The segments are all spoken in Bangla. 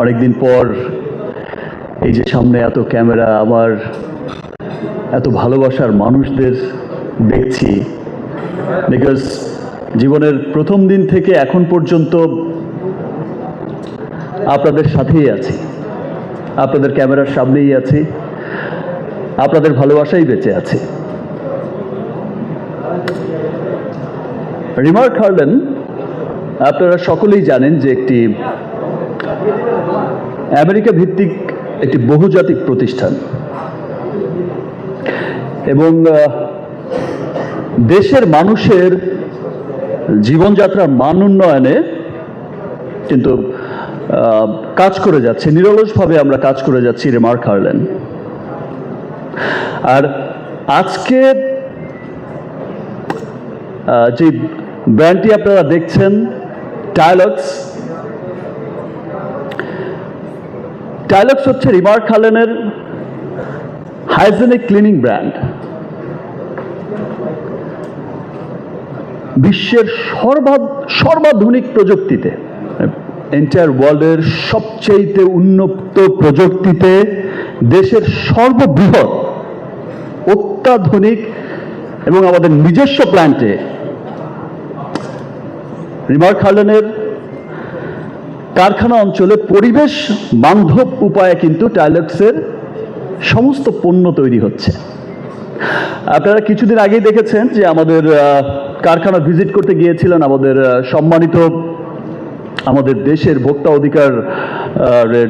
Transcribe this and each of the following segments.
অনেকদিন পর এই যে সামনে এত ক্যামেরা আমার এত ভালোবাসার মানুষদের দেখছি। বিকজ জীবনের প্রথম দিন থেকে এখন পর্যন্ত আপনাদের সাথেই আছি। আপনাদের ক্যামেরার সামনেই আছি। আপনাদের ভালোবাসাই বেঁচে আছে। রিমার্ক হার্লেন আপনারা সকলেই জানেন যে একটি আমেরিকা ভিত্তিক একটি বহুজাতিক প্রতিষ্ঠান। এবং দেশের মানুষের জীবনযাত্রার মান উন্নয়নে কিন্তু কাজ করে যাচ্ছে, নিরলসভাবে আমরা কাজ করে যাচ্ছি রিমার্ক হার্লেন। আর আজকে যে ব্র্যান্ডটি আপনারা দেখছেন, টাইলক্স টাইলক্স হচ্ছে রিমার্ক হালেনের হাইজেনিক ক্লিনিং ব্র্যান্ড। বিশ্বের সর্বা, সর্বাধুনিক প্রযুক্তিতে এন্টায়ার ওয়ার্ল্ডের সবচেয়ে উন্নত প্রযুক্তিতে দেশের সর্ববৃহৎ, অত্যাধুনিক এবং আমাদের নিজস্ব প্ল্যান্টে রিমার্ক হার্লেনের কারখানা অঞ্চলে পরিবেশ বান্ধব উপায়ে কিন্তু টাইলক্সের সমস্ত পণ্য তৈরি হচ্ছে। আপনারা কিছুদিন আগেই দেখেছেন যে আমাদের কারখানা ভিজিট করতে গিয়েছিলেন আমাদের সম্মানিত আমাদের দেশের ভোক্তা অধিকার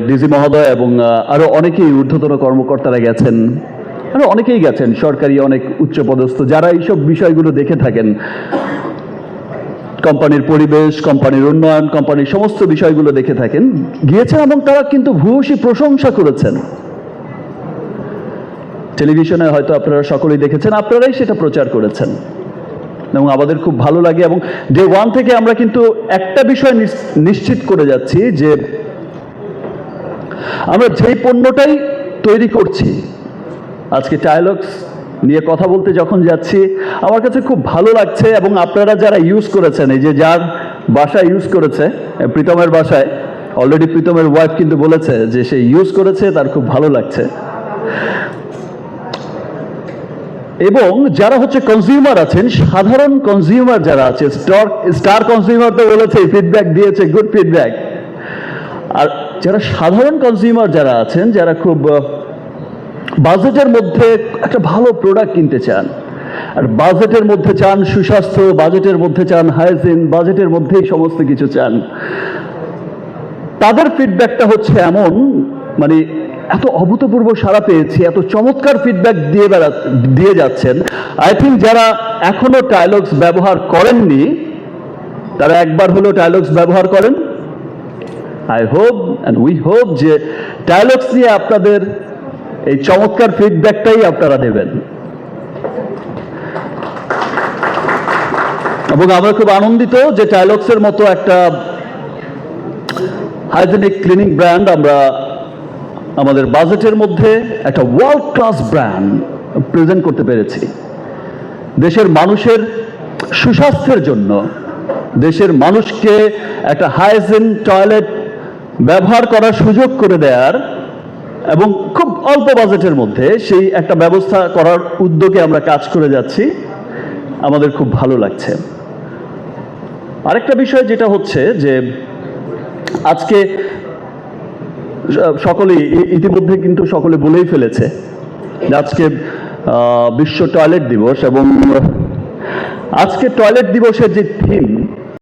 ডিজি মহোদয় এবং আরও অনেকেই ঊর্ধ্বতন কর্মকর্তারা গেছেন। আরও অনেকেই গেছেন, সরকারি অনেক উচ্চপদস্থ, যারা এইসব বিষয়গুলো দেখে থাকেন। কোম্পানির পরিবেশ, কোম্পানির উন্নয়ন, কোম্পানির সমস্ত বিষয়গুলো দেখে থাকেন। গিয়েছেন এবং তারা কিন্তু ভূয়সী প্রশংসা করেছেন। টেলিভিশনে হয়তো আপনারা সকলেই দেখেছেন, আপনারাই সেটা প্রচার করেছেন। এবং আমাদের খুব ভালো লাগে এবং ডে ওয়ান থেকে আমরা কিন্তু একটা বিষয় নিশ্চিত করে যাচ্ছি যে আমরা যেই পণ্যটাই তৈরি করছি, আজকে টাইলক্স নিয়ে কথা বলতে যখন যাচ্ছি, আমার কাছে খুব ভালো লাগছে এবং আপনারা যারা ইউজ করেছেন, এই যে যার বাসায় ইউজ করেছে, প্রীতমের বাসায় অলরেডি প্রীতমের ওয়াইফ কিন্তু বলেছে যে সে ইউজ করেছে, তার খুব ভালো লাগছে। এবং যারা হচ্ছে কনজিউমার আছেন, সাধারণ কনজিউমার যারা আছে স্টার স্টার কনজিউমার তো বলেছে ফিডব্যাক দিয়েছে গুড ফিডব্যাক আর যারা সাধারণ কনজিউমার যারা আছেন, যারা খুব বাজেটের মধ্যে একটা ভালো প্রোডাক্ট কিনতে চান। আর বাজেটের মধ্যে চান সুস্বাস্থ্য, বাজেটের মধ্যে চান হাইজিন বাজেটের মধ্যেই সমস্ত কিছু চান। তাদের ফিডব্যাকটা হচ্ছে এমন মানে এত অভূতপূর্ব সাড়া পেয়েছি, এত চমৎকার ফিডব্যাক দিয়ে বেড়া, দিয়ে যাচ্ছেন। আই থিঙ্ক যারা এখনও টাইলক্স ব্যবহার করেননি, তারা একবার হলো টাইলক্স ব্যবহার করেন। I hope and we hope যে টাইলক্স নিয়ে আপনাদের এই চমৎকার ফিডব্যাকটাই আপনারা দেবেন এবং আমরা খুব আনন্দিত যে টাইলক্সের মতো একটা হাইজেনিক ক্লিনিক ব্র্যান্ড আমরা আমাদের বাজেটের মধ্যে একটা ওয়ার্ল্ড ক্লাস ব্র্যান্ড প্রেজেন্ট করতে পেরেছি। দেশের মানুষের সুস্বাস্থ্যের জন্য, দেশের মানুষকে একটা হাইজিন টয়লেট ব্যবহার করার সুযোগ করে দেওয়ার এবং খুব অল্প বাজেটের মধ্যে সেই একটা ব্যবস্থা করার উদ্যোগে আমরা কাজ করে যাচ্ছি। আমাদের খুব ভালো লাগছে। আরেকটা বিষয় যেটা হচ্ছে যে আজকে সকলেই ইতিমধ্যে কিন্তু সকলে বলেই ফেলেছে আজকে বিশ্ব টয়লেট দিবস এবং আজকে টয়লেট দিবসের যে থিম